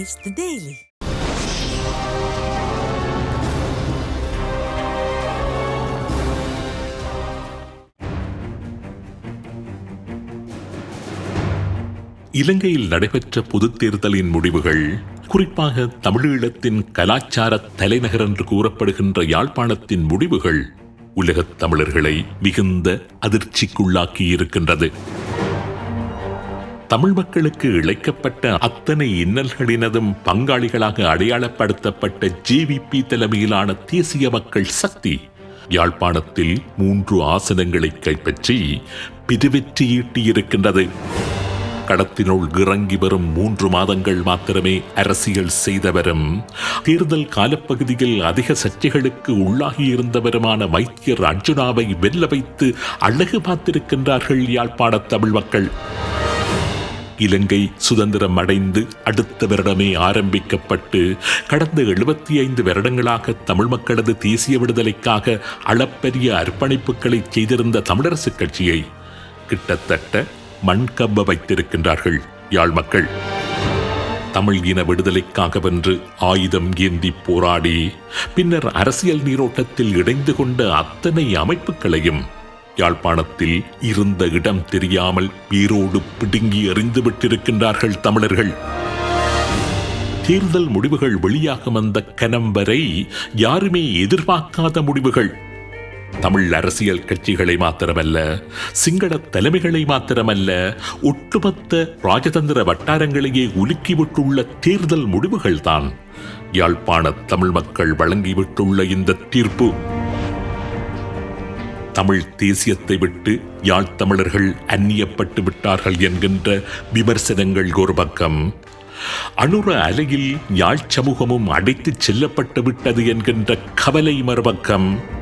is the Daily. இலங்கையில் நடைபெற்ற பொதுத் தேர்தலின் முடிவுகள் குறிப்பாக தமிழீழத்தின் கலாச்சார தலைநகர் என்று கூறப்படுகின்ற யாழ்ப்பாணத்தின் முடிவுகள் உலகத் தமிழர்களை மிகுந்த அதிர்ச்சிக்குள்ளாக்கி இருக்கின்றது தமிழ் மக்களுக்கு இழைக்கப்பட்ட அத்தனை இன்னல்களினதும் பங்காளிகளாக அடையாளப்படுத்தப்பட்ட ஜேவிபி தலைமையிலான தேசிய மக்கள் சக்தி. யாழ்ப்பாணத்தில் மூன்று ஆசனங்களை கைப்பற்றி பிரிவெற்றியீட்டியிருக்கின்றது கடத்தினுள் இறங்கி வரும் மூன்று மாதங்கள் மாத்திரமே அரசியல் செய்தவரும் தேர்தல் காலப்பகுதியில் அதிக சர்ச்சைகளுக்கு உள்ளாகியிருந்தவருமான வைத்தியர் அர்ஜுனாவை வெல்ல வைத்து அழகு பார்த்திருக்கின்றார்கள் யாழ்ப்பாண தமிழ் மக்கள். இலங்கை சுதந்திரம் அடைந்து அடுத்த வருடமே ஆரம்பிக்கப்பட்டு கடந்த எழுபத்தி ஐந்து வருடங்களாக தமிழ் மக்களது தேசிய விடுதலைக்காக அளப்பரிய அர்ப்பணிப்புகளை செய்திருந்த தமிழரசுக் கட்சியை கிட்டத்தட்ட மண்கம்ப வைத்திருக்கின்றார்கள் யாழ் மக்கள். தமிழ் இன விடுதலைக்காக வென்று ஆயுதம் ஏந்தி போராடி பின்னர் அரசியல் நீரோட்டத்தில் இணைந்து கொண்ட அத்தனை அமைப்புகளையும் யாழ்ப்பாணத்தில் இருந்த இடம் தெரியாமல் வீரோடு பிடுங்கி எறிந்துவிட்டிருக்கின்றார்கள் தமிழர்கள். தேர்தல் முடிவுகள் வெளியாகும் அந்த கனம் வரை யாருமே எதிர்பார்க்காத முடிவுகள். தமிழ் அரசியல் கட்சிகளை மாத்திரமல்ல சிங்கள தலைமைகளை மாத்திரமல்ல ஒட்டுமொத்த ராஜதந்திர வட்டாரங்களையே உலுக்கிவிட்டுள்ள தேர்தல் முடிவுகள்தான் யாழ்ப்பாண தமிழ் மக்கள் வழங்கிவிட்டுள்ள இந்த தீர்ப்பு. தமிழ் தேசியத்தை விட்டு யாழ் தமிழர்கள் அந்நியப்பட்டு விட்டார்கள் என்கின்ற விமர்சனங்கள் ஒரு பக்கம். அணுர அலையில் யாழ் சமூகமும் அடைத்துச் செல்லப்பட்டு விட்டது என்கின்ற கவலை மறுபக்கம்.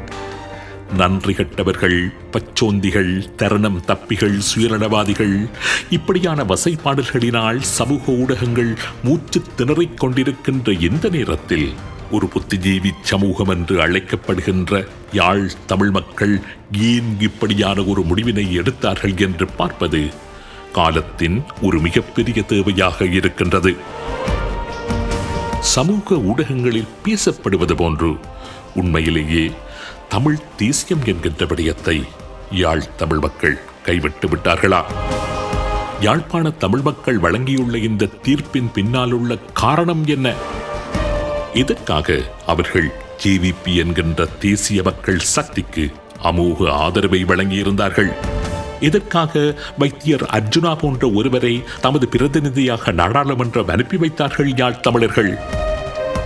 நன்றி கட்டவர்கள் பச்சோந்திகள் தருணம் தப்பிகள் சுயநலவாதிகள் இப்படியான வசைப்பாடல்களினால் சமூக ஊடகங்கள் மூச்சு திணறிக் கொண்டிருக்கின்ற இந்த நேரத்தில் ஒரு புத்திஜீவி சமூகம் என்று அழைக்கப்படுகின்ற யாழ் தமிழ் மக்கள் ஏன் இப்படியான ஒரு முடிவினை எடுத்தார்கள் என்று பார்ப்பது காலத்தின் ஒரு மிகப்பெரிய தேவையாக இருக்கின்றது. சமூக ஊடகங்களில் பேசப்படுவது போன்று உண்மையிலேயே தமிழ் தேசியம் என்கின்ற விடயத்தை யாழ் தமிழ் மக்கள் கைவிட்டு விட்டார்களா? யாழ்ப்பாண தமிழ் மக்கள் வழங்கியுள்ள இந்த தீர்ப்பின் பின்னால் உள்ள காரணம் என்ன? இதற்காக அவர்கள் ஜேவிபி என்கின்ற தேசிய மக்கள் சக்திக்கு அமோக ஆதரவை வழங்கியிருந்தார்கள். இதற்காக வைத்தியர் அர்ஜுனா போன்ற ஒருவரை தமது பிரதிநிதியாக நாடாளுமன்றம் அனுப்பி வைத்தார்கள் யாழ் தமிழர்கள்.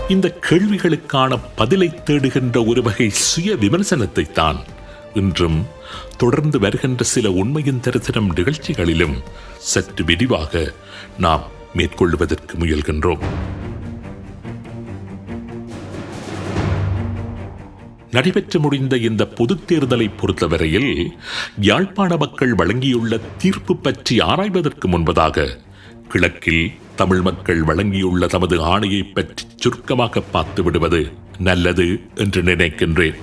இந்த கேள்விகளுக்கான பதிலை தேடுகின்ற ஒரு வகை சுய விமர்சனத்தை தான் இன்றும் தொடர்ந்து வருகின்ற சில உண்மையின் தரிசனம் நிகழ்ச்சிகளிலும் சற்று விரிவாக நாம் மேற்கொள்வதற்கு முயல்கின்றோம். நடைபெற்று முடிந்த இந்த பொதுத் தேர்தலை பொறுத்தவரையில் யாழ்ப்பாண மக்கள் வழங்கியுள்ள தீர்ப்பு பற்றி ஆராய்வதற்கு முன்பதாக கிழக்கில் தமிழ் மக்கள் வழங்கியுள்ள தமது ஆணையை பற்றி சுருக்கமாக பார்த்து விடுவது நல்லது என்று நினைக்கின்றேன்.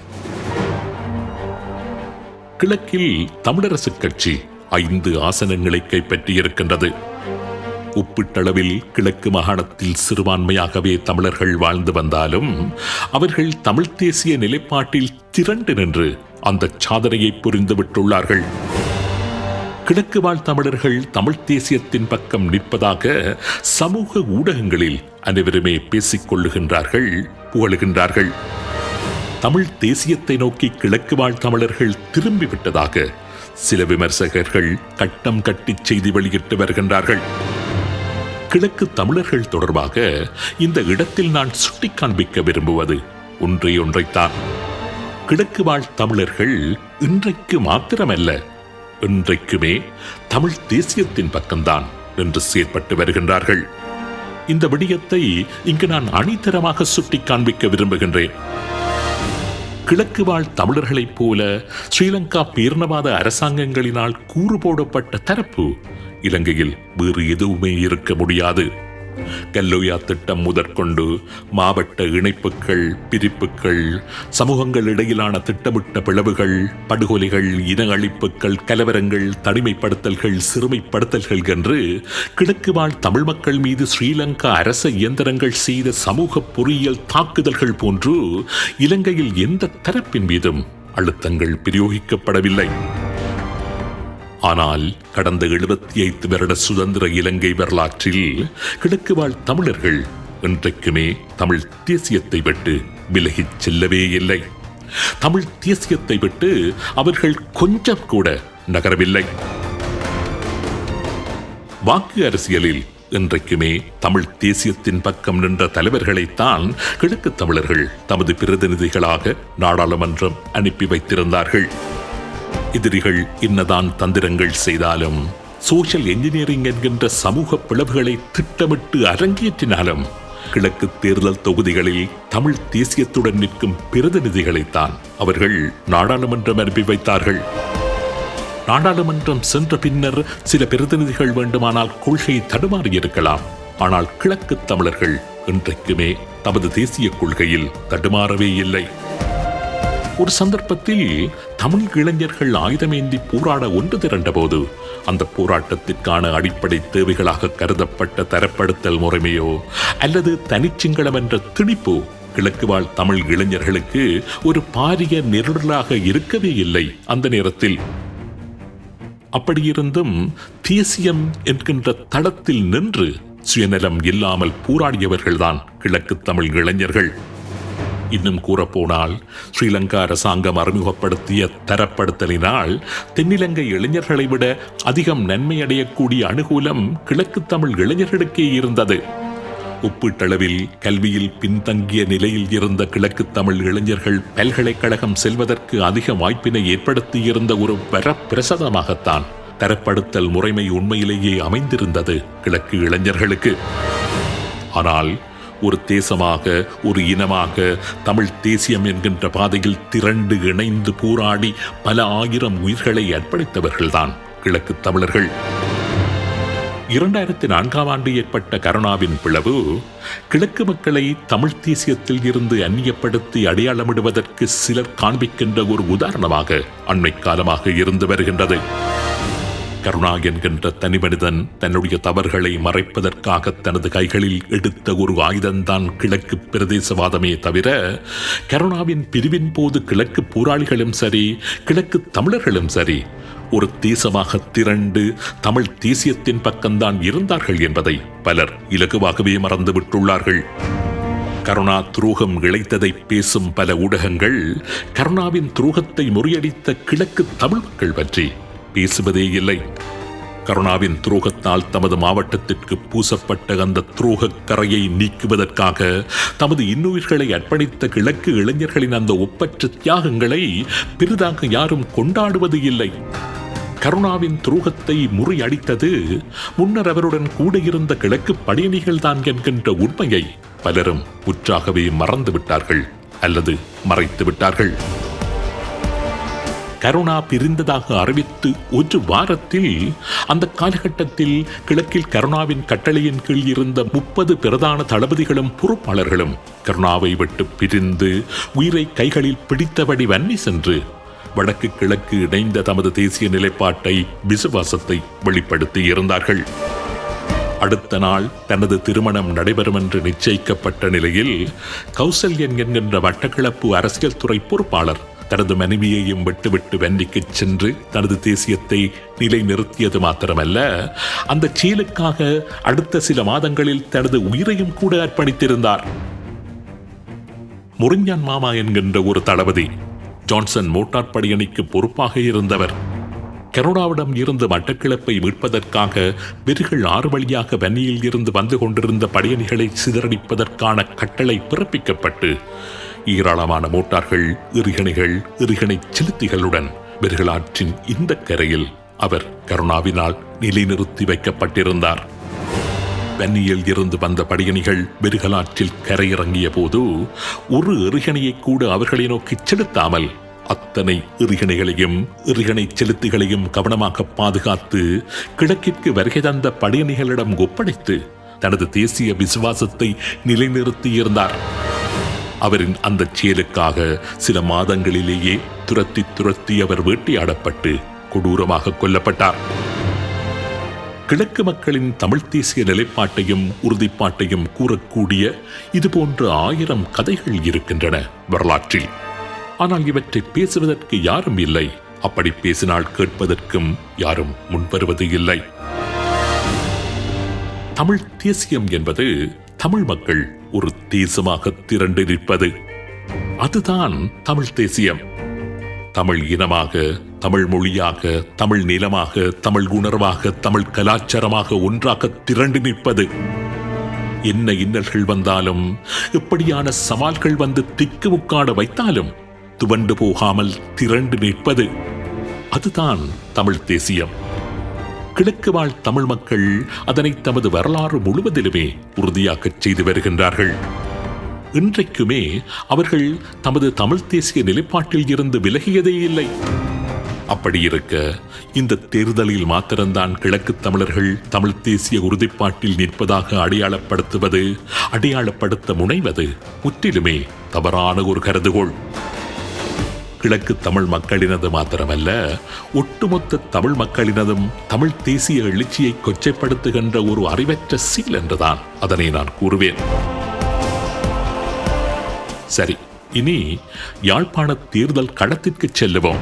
கிழக்கில் தமிழரசுக் கட்சி ஐந்து ஆசனங்களை கைப்பற்றியிருக்கின்றது. ஒப்பீட்டளவில் கிழக்கு மாகாணத்தில் சிறுபான்மையாகவே தமிழர்கள் வாழ்ந்து வந்தாலும் அவர்கள் தமிழ் தேசிய நிலைப்பாட்டில் திரண்டு நின்று அந்த சாதனையை புரிந்துவிட்டுள்ளார்கள் கிழக்கு வாழ் தமிழர்கள் தமிழ் தேசியத்தின் பக்கம் நிற்பதாக சமூக ஊடகங்களில் அனைவருமே பேசிக் கொள்ளுகின்றார்கள் புகழுகின்றார்கள். தமிழ் தேசியத்தை நோக்கி கிழக்கு வாழ் தமிழர்கள் திரும்பிவிட்டதாக சில விமர்சகர்கள் கட்டம் கட்டி செய்தி வெளியிட்டு வருகின்றார்கள். கிழக்கு தமிழர்கள் தொடர்பாக இந்த இடத்தில் நான் சுட்டி காண்பிக்க விரும்புவது ஒன்றே ஒன்றைத்தான். கிழக்கு வாழ் தமிழர்கள் இன்றைக்கு மாத்திரமல்ல இன்றைக்குமே தமிழ் தேசியத்தின் பக்கம்தான் என்று செயற்பட்டு வருகின்றார்கள். இந்த விடயத்தை இங்கு நான் அணித்தரமாக சுட்டிக் காண்பிக்க விரும்புகின்றேன். கிழக்கு வாழ் தமிழர்களைப் போல ஸ்ரீலங்கா பேர்ணவாத அரசாங்கங்களினால் கூறு போடப்பட்ட தரப்பு இலங்கையில் வேறு எதுவுமே இருக்க முடியாது. கல்லோயா திட்டம் முதற்கொண்டு மாவட்ட இணைப்புகள் பிரிப்புகள் சமூகங்கள் இடையிலான திட்டமிட்ட பிளவுகள் படுகொலைகள் இன அழிப்புகள் கலவரங்கள் தனிமைப்படுத்தல்கள் சிறுமைப்படுத்தல்கள் என்று கிழக்கு வாழ் தமிழ் மக்கள் மீது ஸ்ரீலங்கா அரச இயந்திரங்கள் செய்த சமூக பொறியியல் தாக்குதல்கள் போன்று இலங்கையில் எந்த தரப்பின் மீதும் அழுத்தங்கள் பிரயோகிக்கப்படவில்லை. ஆனால் கடந்த எழுபத்தி ஐந்து வருட சுதந்திர இலங்கை வரலாற்றில் கிழக்கு வாழ் தமிழர்கள் என்றைக்குமே தமிழ் தேசியத்தை விட்டு விலகிச் செல்லவே இல்லை. தமிழ் தேசியத்தை விட்டு அவர்கள் கொஞ்சம் கூட நகரவில்லை. வாக்கு அரசியலில் இன்றைக்குமே தமிழ் தேசியத்தின் பக்கம் நின்ற தலைவர்களைத்தான் கிழக்கு தமிழர்கள் தமது பிரதிநிதிகளாக நாடாளுமன்றம் அனுப்பி வைத்திருந்தார்கள். எதிரிகள் என்னதான் தந்திரங்கள் செய்தாலும் சோஷியல் என்ஜினியரிங் என்கின்ற சமூக பிளவுகளை திட்டமிட்டு அரங்கேற்றினாலும் கிழக்கு தேர்தல் தொகுதிகளில் தமிழ் தேசியத்துடன் நிற்கும் பிரதிநிதிகளைத்தான் அவர்கள் நாடாளுமன்றம் அனுப்பி வைத்தார்கள். நாடாளுமன்றம் சென்ற பின்னர் சில பிரதிநிதிகள் வேண்டுமானால் கொள்கை தடுமாறியிருக்கலாம் ஆனால் கிழக்கு தமிழர்கள் இன்றைக்குமே தமது தேசிய கொள்கையில் தடுமாறவே இல்லை. ஒரு சந்தர்ப்பத்தில் தமிழ் இளைஞர்கள் ஆயுதமேந்தி போராட ஒன்று திரண்டபோது அந்த போராட்டத்திற்கான அடிப்படை தேவைகளாக கருதப்பட்ட தரப்படுத்தல் முறைமையோ அல்லது தனிச்சிங்களம் என்ற திணிப்போ கிழக்கு வாழ் தமிழ் இளைஞர்களுக்கு ஒரு பாரிய நெருடலாக இருக்கவே இல்லை அந்த நேரத்தில். அப்படியிருந்தும் தேசியம் என்கின்ற தளத்தில் நின்று சுயநலம் இல்லாமல் போராடியவர்கள்தான் கிழக்கு தமிழ் இளைஞர்கள். இன்னும் கூறப்போனால் ஸ்ரீலங்கா அரசாங்கம் அறிமுகப்படுத்திய தரப்படுத்தலினால் தென்னிலங்கை இளைஞர்களை விட அதிகம் நன்மை அடையக்கூடிய அனுகூலம் கிழக்கு தமிழ் இளைஞர்களுக்கே இருந்தது. ஒப்பீட்டளவில் கல்வியில் பின்தங்கிய நிலையில் இருந்த கிழக்கு தமிழ் இளைஞர்கள் பல்கலைக்கழகம் செல்வதற்கு அதிக வாய்ப்பினை ஏற்படுத்தியிருந்த ஒரு வரப்பிரசதமாகத்தான் தரப்படுத்தல் முறைமை உண்மையிலேயே அமைந்திருந்தது கிழக்கு இளைஞர்களுக்கு. ஆனால் ஒரு தேசமாக ஒரு இனமாக தமிழ் தேசியம் என்கின்ற பாதையில் திரண்டு இணைந்து போராடி பல ஆயிரம் உயிர்களை அர்ப்பணித்தவர்கள்தான் கிழக்கு தமிழர்கள். இரண்டாயிரத்தி நான்காம் ஆண்டு ஏற்பட்ட கருணாவின் பிளவு கிழக்கு மக்களை தமிழ் தேசியத்தில் இருந்து அந்நியப்படுத்தி அடையாளமிடுவதற்கு சிலர் காண்பிக்கின்ற ஒரு உதாரணமாக அண்மை காலமாக இருந்து வருகின்றது. கருணா என்கின்ற தனி மனிதன் தன்னுடைய தவறுகளை மறைப்பதற்காக தனது கைகளில் எடுத்த ஒரு ஆயுதம்தான் கிழக்கு பிரதேசவாதமே தவிர கருணாவின் பிரிவின் போது கிழக்கு போராளிகளும் சரி கிழக்கு தமிழர்களும் சரி ஒரு தேசமாக திரண்டு தமிழ் தேசியத்தின் பக்கம்தான் இருந்தார்கள் என்பதை பலர் இலகுவாகவே மறந்து விட்டுள்ளார்கள் கருணா துரோகம் இழைத்ததை பேசும் பல ஊடகங்கள் கருணாவின் துரோகத்தை முறியடித்த கிழக்கு தமிழ் மக்கள் பற்றி பேசுவதே இல்லை. கருணாவின் துரோகத்தால் தமது மாவட்டத்திற்கு பூசப்பட்ட அந்த துரோக கரையை நீக்குவதற்காக தமது இன்னுயிர்களை அர்ப்பணித்த கிழக்கு இளைஞர்களின் அந்த ஒப்பற்ற தியாகங்களை பெரிதாக யாரும் கொண்டாடுவது இல்லை. கருணாவின் துரோகத்தை முறியடித்தது முன்னர் அவருடன் கூட இருந்த கிழக்கு படையணிகள் தான் என்கின்ற உண்மையை பலரும் உற்றாகவே மறந்து விட்டார்கள் அல்லது மறைத்து விட்டார்கள் கருணா பிரிந்ததாக அறிவித்து ஒரு வாரத்தில் அந்த காலகட்டத்தில் கிழக்கில் கருணாவின் கட்டளையின் கீழ் இருந்த முப்பது பிரதான தளபதிகளும் பொறுப்பாளர்களும் கருணாவை விட்டு பிரிந்து உயிரை கைகளில் பிடித்தபடி வன்னி சென்று வடக்கு கிழக்கு இணைந்த தமது தேசிய நிலைப்பாட்டை விசுவாசத்தை வெளிப்படுத்தி இருந்தார்கள். அடுத்த நாள் தனது திருமணம் நடைபெறும் என்று நிச்சயிக்கப்பட்ட நிலையில் கௌசல்யன் என்கின்ற வட்டக்கிழப்பு அரசியல் துறை பொறுப்பாளர் தனது மனைவியையும் விட்டுவிட்டு வென்னிக்கு சென்று தனது தேசியத்தை நிலைநிறுத்தியது மாத்திரமல்ல அந்த செயலுக்காக அடுத்த சில மாதங்களில் தனது உயிரையும் கூட அர்ப்பணித்திருந்தார். முறிஞ்சான் மாமா என்கின்ற ஒரு தளபதி ஜான்சன் மோட்டார் படையணிக்கு பொறுப்பாக இருந்தவர். கனடாவிடம் இருந்து மட்டக்கிழப்பை மீட்பதற்காக வெறிகள் ஆறு வழியாக வன்னியில் இருந்து வந்து கொண்டிருந்த படையணிகளை சிதறடிப்பதற்கான கட்டளை பிறப்பிக்கப்பட்டு ஏராளமான மோட்டார்கள் எறிகணைகள் எறிகணை செலுத்திகளுடன் பெருகலாற்றின் இந்த கரையில் அவர் கருணாவினால் நிலைநிறுத்தி வைக்கப்பட்டிருந்தார். வன்னியில் இருந்து வந்த படையணிகள் பெருகலாற்றில் கரையிறங்கிய போது ஒரு எறிகணையை கூட அவர்களை நோக்கி செலுத்தாமல் அத்தனை எறிகணைகளையும் எறிகணை செலுத்திகளையும் கவனமாக பாதுகாத்து கிழக்கிற்கு வருகை தந்த படையணிகளிடம் ஒப்படைத்து தனது தேசிய விசுவாசத்தை நிலைநிறுத்தியிருந்தார். அவரின் அந்த செயலுக்காக சில மாதங்களிலேயே துரத்தி துரத்தி அவர் வேட்டையாடப்பட்டு கொடூரமாக கொல்லப்பட்டார். கிழக்கு மக்களின் தமிழ் தேசிய நிலைப்பாட்டையும் உறுதிப்பாட்டையும் கூறக்கூடிய இதுபோன்ற ஆயிரம் கதைகள் இருக்கின்றன வரலாற்றில். ஆனால் இவற்றை பேசுவதற்கு யாரும் இல்லை. அப்படி பேசினால் கேட்பதற்கும் யாரும் முன்வருவது இல்லை. தமிழ் தேசியம் என்பது தமிழ் மக்கள் ஒரு தேசமாக திரண்டு நிற்பது. அதுதான் தமிழ் தேசியம். தமிழ் இனமாக தமிழ் மொழியாக தமிழ் நிலமாக தமிழ் உணர்வாக தமிழ் கலாச்சாரமாக ஒன்றாக திரண்டு நிற்பது. என்ன இன்னல்கள் வந்தாலும் இப்படியான சவால்கள் வந்து திக்குமுக்காட வைத்தாலும் துவண்டு போகாமல் திரண்டு நிற்பது. அதுதான் தமிழ் தேசியம். கிழக்கு வாழ் தமிழ் மக்கள் அதனை தமது வரலாறு முழுவதிலுமே உறுதியாக்கச் செய்து வருகின்றார்கள். இன்றைக்குமே அவர்கள் தமது தமிழ் தேசிய நிலைப்பாட்டில் இருந்து விலகியதே இல்லை. அப்படி இருக்க இந்த தேர்தலில் மாத்திரம்தான் கிழக்கு தமிழர்கள் தமிழ் தேசிய உறுதிப்பாட்டில் நிற்பதாக அடையாளப்படுத்துவது அடையாளப்படுத்த முனைவது முற்றிலுமே தவறான ஒரு கருதுகோள். கிழக்கு தமிழ் மக்களினது மாத்திரமல்ல ஒட்டுமொத்த தமிழ் மக்களினதும் தமிழ் தேசிய எழுச்சியை கொச்சைப்படுத்துகின்ற ஒரு அறிவற்ற சீல் என்றுதான் அதனை நான் கூறுவேன். சரி இனி யாழ்ப்பாண தேர்தல் களத்திற்கு செல்லுவோம்.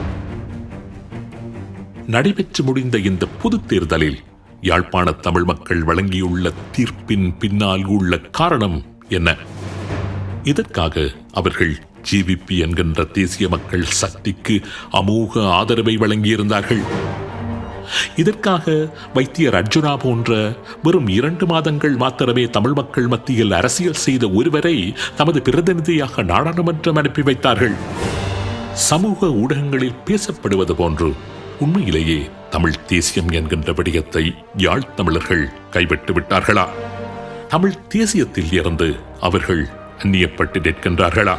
நடைபெற்று முடிந்த இந்த பொது தேர்தலில் யாழ்ப்பாண தமிழ் மக்கள் வழங்கியுள்ள தீர்ப்பின் பின்னால் உள்ள காரணம் என்ன? இதற்காக அவர்கள் ஜிவிபி என்கின்ற தேசிய மக்கள் சக்திக்கு அமோக ஆதரவை வழங்கியிருந்தார்கள். இதற்காக வைத்தியர் அர்ஜுனா போன்ற வெறும் இரண்டு மாதங்கள் மாத்திரமே தமிழ் மக்கள் மத்தியில் அரசியல் செய்த ஒருவரை தமது பிரதிநிதியாக நாடாளுமன்றம் அனுப்பி வைத்தார்கள். சமூக ஊடகங்களில் பேசப்படுவது போன்று உண்மையிலேயே தமிழ் தேசியம் என்கின்ற விடயத்தை யாழ் தமிழர்கள் கைவிட்டு விட்டார்களா? தமிழ் தேசியத்தில் இருந்து அவர்கள் அந்நியப்பட்டு நிற்கின்றார்களா?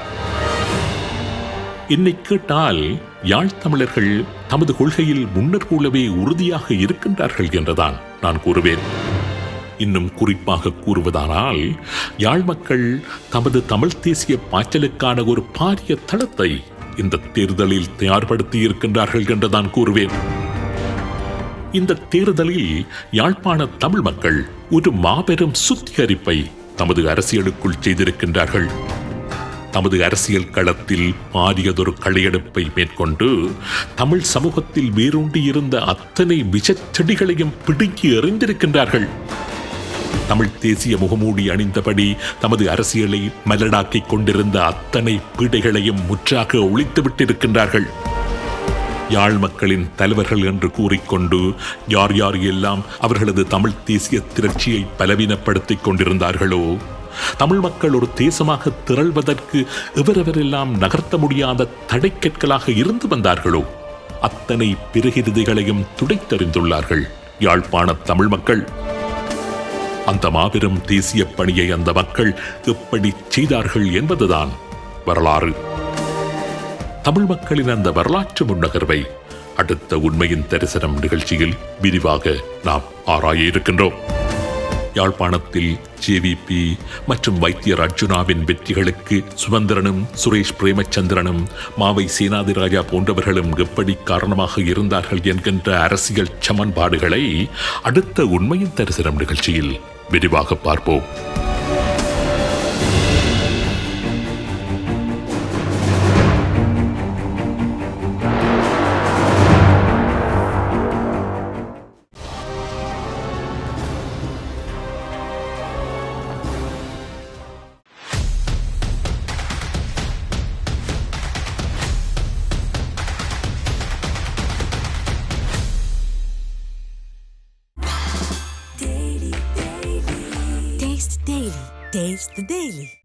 என்னை கேட்டால் யாழ் தமிழர்கள் தமது கொள்கையில் முன்னர் போலவே உறுதியாக இருக்கின்றார்கள் என்றுதான் நான் கூறுவேன். இன்னும் குறிப்பாக கூறுவதானால் யாழ் மக்கள் தமது தமிழ் தேசிய பாய்ச்சலுக்கான ஒரு பாரிய தளத்தை இந்த தேர்தலில் தயார்படுத்தி இருக்கின்றார்கள் என்றுதான் கூறுவேன். இந்த தேர்தலில் யாழ்ப்பாண தமிழ் மக்கள் ஒரு மாபெரும் சுத்திகரிப்பை தமது அரசியலுக்குள் செய்திருக்கின்றார்கள். தமது அரசியல் களத்தில் மாறியதொரு களையெடுப்பை மேற்கொண்டு தமிழ் சமூகத்தில் வேரூண்டியிருந்த அத்தனை விஷச் செடிகளையும் பிடுங்கி எறிந்திருக்கின்றார்கள். தமிழ் தேசிய முகமூடி அணிந்தபடி தமது அரசியலை மலடாக்கிக் கொண்டிருந்த அத்தனை பீடைகளையும் முற்றாக ஒழித்து விட்டிருக்கின்றார்கள். யாழ் மக்களின் தலைவர்கள் என்று கூறிக்கொண்டு யார் யார் எல்லாம் அவர்களது தமிழ் தேசிய திரட்சியை பலவீனப்படுத்திக் கொண்டிருந்தார்களோ தமிழ் மக்கள் ஒரு தேசமாக திரள்வதற்கு எவரெவரெல்லாம் நகர்த்த முடியாத தடைக்கற்களாக இருந்து வந்தார்களோ அத்தனை பிறகிருதிகளையும் துடைத்தறிந்துள்ளார்கள். யாழ்ப்பாண தமிழ் மக்கள். அந்த மாபெரும் தேசிய பணியை அந்த மக்கள் எப்படி செய்தார்கள் என்பதுதான் வரலாறு. தமிழ் மக்களின் அந்த வரலாற்று முன்னகர்வை அடுத்த உண்மையின் தரிசனம் நிகழ்ச்சியில் விரிவாக நாம் ஆராய இருக்கின்றோம். யாழ்ப்பாணத்தில் ஜேவிபி மற்றும் வைத்தியர் அர்ஜுனாவின் வெற்றிகளுக்கு சுமந்திரனும் சுரேஷ் பிரேமச்சந்திரனும் மாவை சேனாதிராஜா போன்றவர்களும் எப்படி காரணமாக இருந்தார்கள் என்கின்ற அரசியல் சமன்பாடுகளை அடுத்த உண்மையின் தரிசனம் நிகழ்ச்சியில் விரிவாக பார்ப்போம். The Daily.